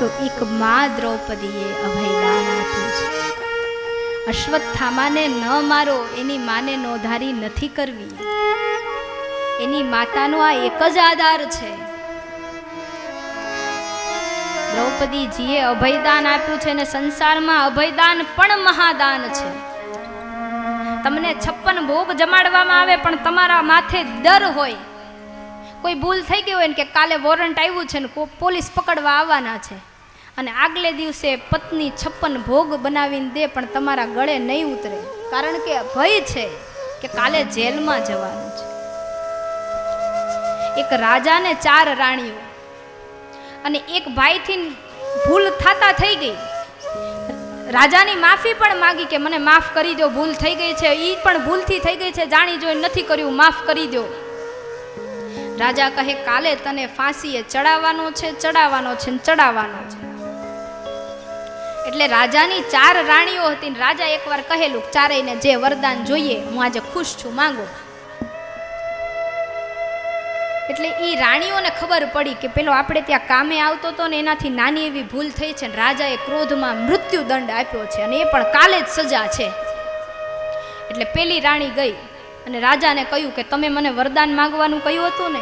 તો એક મા દ્રૌપદીએ અભયદાન આપ્યું છે. અશ્વત્થામાને ન મારો એની માને નોધારી નથી કરવી. એની માતાનો આ એક જ આધાર છે. દ્રૌપદીજીએ અભયદાન આપ્યું છે અને સંસારમાં અભયદાન પણ મહાદાન છે. તમને છપ્પન ભોગ જમાડવામાં આવે પણ તમારા માથે ડર હોય. કોઈ ભૂલ થઈ ગઈ હોય ને કે કાલે વોરંટ આવ્યું છે ને પોલીસ પકડવા આવવાના છે. અને આગલે દિવસે પત્ની છપ્પન ભોગ બનાવીને દે, પણ તમારા ગળે નહીં ઉતરે. કારણ કે ભય છે કે કાલે જેલમાં જવાનું છે. એક રાજાને ચાર રાણીઓ અને એક ભાઈથી ભૂલ થતા થઈ ગઈ. રાજાની માફી પણ માગી કે મને માફ કરી દો ભૂલ થઈ ગઈ છે. એ પણ ભૂલથી થઈ ગઈ છે. જાણી જોઈ નથી કર્યું, માફ કરી દો રાજા કહે, કાલે તને ફાંસીએ ચડાવવાનો છે ચડાવવાનો છે ને ચડાવવાનો છે. એટલે રાજાની ચાર રાણીઓ હતી ને રાજા એકવાર કહેલું ચારેયને જે વરદાન જોઈએ, હું આજે ખુશ છું, માંગો. એટલે એ રાણીઓને ખબર પડી કે પેલો આપણે ત્યાં કામે આવતો હતો ને એનાથી નાની એવી ભૂલ થઈ છે ને રાજાએ ક્રોધમાં મૃત્યુદંડ આપ્યો છે અને એ પણ કાલે જ સજા છે. એટલે પેલી રાણી ગઈ. અને રાજાને કહ્યું કે તમે મને વરદાન માંગવાનું કહ્યું હતું ને?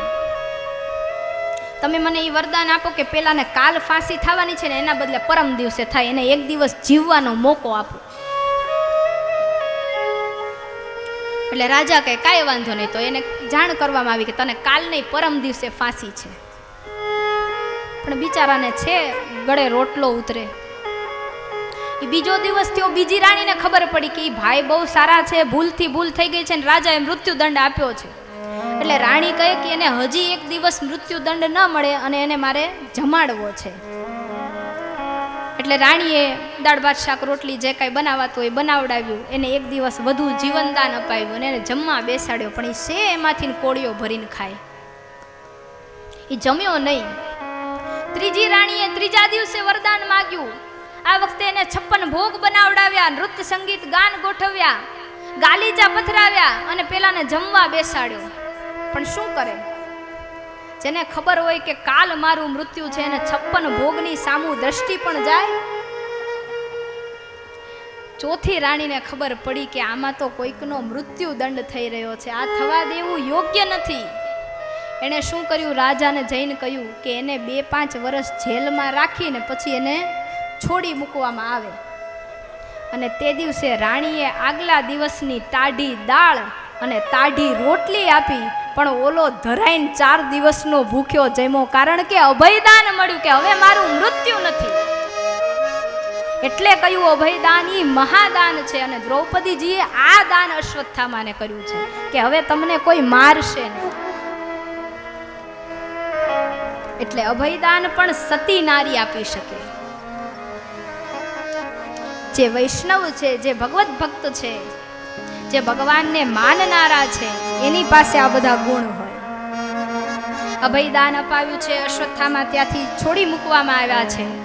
તમે મને એ વરદાન આપો કે પેલાને કાલ ફાંસી થવાની છે ને એના બદલે પરમ દિવસે થાય, એને એક દિવસ જીવવાનો મોકો આપો. એટલે રાજા કહે, કાંઈ વાંધો નહીં. તો એને જાણ કરવામાં આવી કે તને કાલ નહીં, પરમ દિવસે ફાંસી છે. પણ બિચારાને છે, ગળે રોટલો ઉતરે. બીજો દિવસ થયો, બીજી રાણીને ખબર પડી કે એ ભાઈ બહુ સારા છે, ભૂલથી ભૂલ થઈ ગઈ છે ને રાજાએ મૃત્યુદંડ આપ્યો છે. એટલે રાણી કહે કે એને હજી એક દિવસ મૃત્યુદંડ ન મળે અને એને મારે જમાડવો છે. એટલે રાણીએ દાળ ભાત, શાક, રોટલી જે કાંઈ બનાવાતું હોય બનાવડાવ્યું. એને એક દિવસ વધુ જીવનદાન અપાવ્યું અને એને જમવા બેસાડ્યો, પણ એ શે એમાંથી કોળીઓ ભરીને ખાય. એ જમ્યો નહીં. ત્રીજી રાણીએ ત્રીજા દિવસે વરદાન માગ્યું. આ વખતે એને છપ્પન ભોગ બનાવડાવ્યા, નૃત્ય સંગીત ગાન ગોઠવ્યા, ગાલીચા પથરાવ્યા અને પેલાને જમવા બેસાડ્યો. પણ શું કરે? જેને ખબર હોય કે કાલ મારું મૃત્યુ છે, એને છપ્પન ભોગની સામુ દ્રષ્ટિ પણ જાય. ચોથી રાણીને ખબર પડી કે આમાં તો કોઈકનો મૃત્યુ દંડ થઈ રહ્યો છે. આ થવા દેવું યોગ્ય નથી. એણે શું કર્યું? રાજાને જઈને કહ્યું કે એને બે પાંચ વર્ષ જેલમાં રાખીને પછી એને છોડી મૂકવામાં આવે. અને તે દિવસે રાણીએ આગલા દિવસની તાઢી દાળ અને તાઢી રોટલી આપી, પણ ઓલો ધરાઈને ચાર દિવસનો ભૂખ્યો જમ્યો કારણ કે અભયદાન મળ્યું કે હવે મારું મૃત્યુ નથી. એટલે કહ્યું, અભયદાન એ મહાદાન છે. અને દ્રૌપદીજીએ આ દાન અશ્વત્થામાને કર્યું છે કે હવે તમને કોઈ મારશે નહીં. એટલે અભયદાન પણ સતી નારી આપી શકે. જે વૈષ્ણવ છે, જે ભગવત ભક્ત છે, જે ભગવાનને માનનારા છે, એની પાસે આ બધા ગુણ હોય. અભયદાન અપાવ્યું છે, અશ્વત્થામાં ત્યાંથી છોડી મૂકવામાં આવ્યા છે.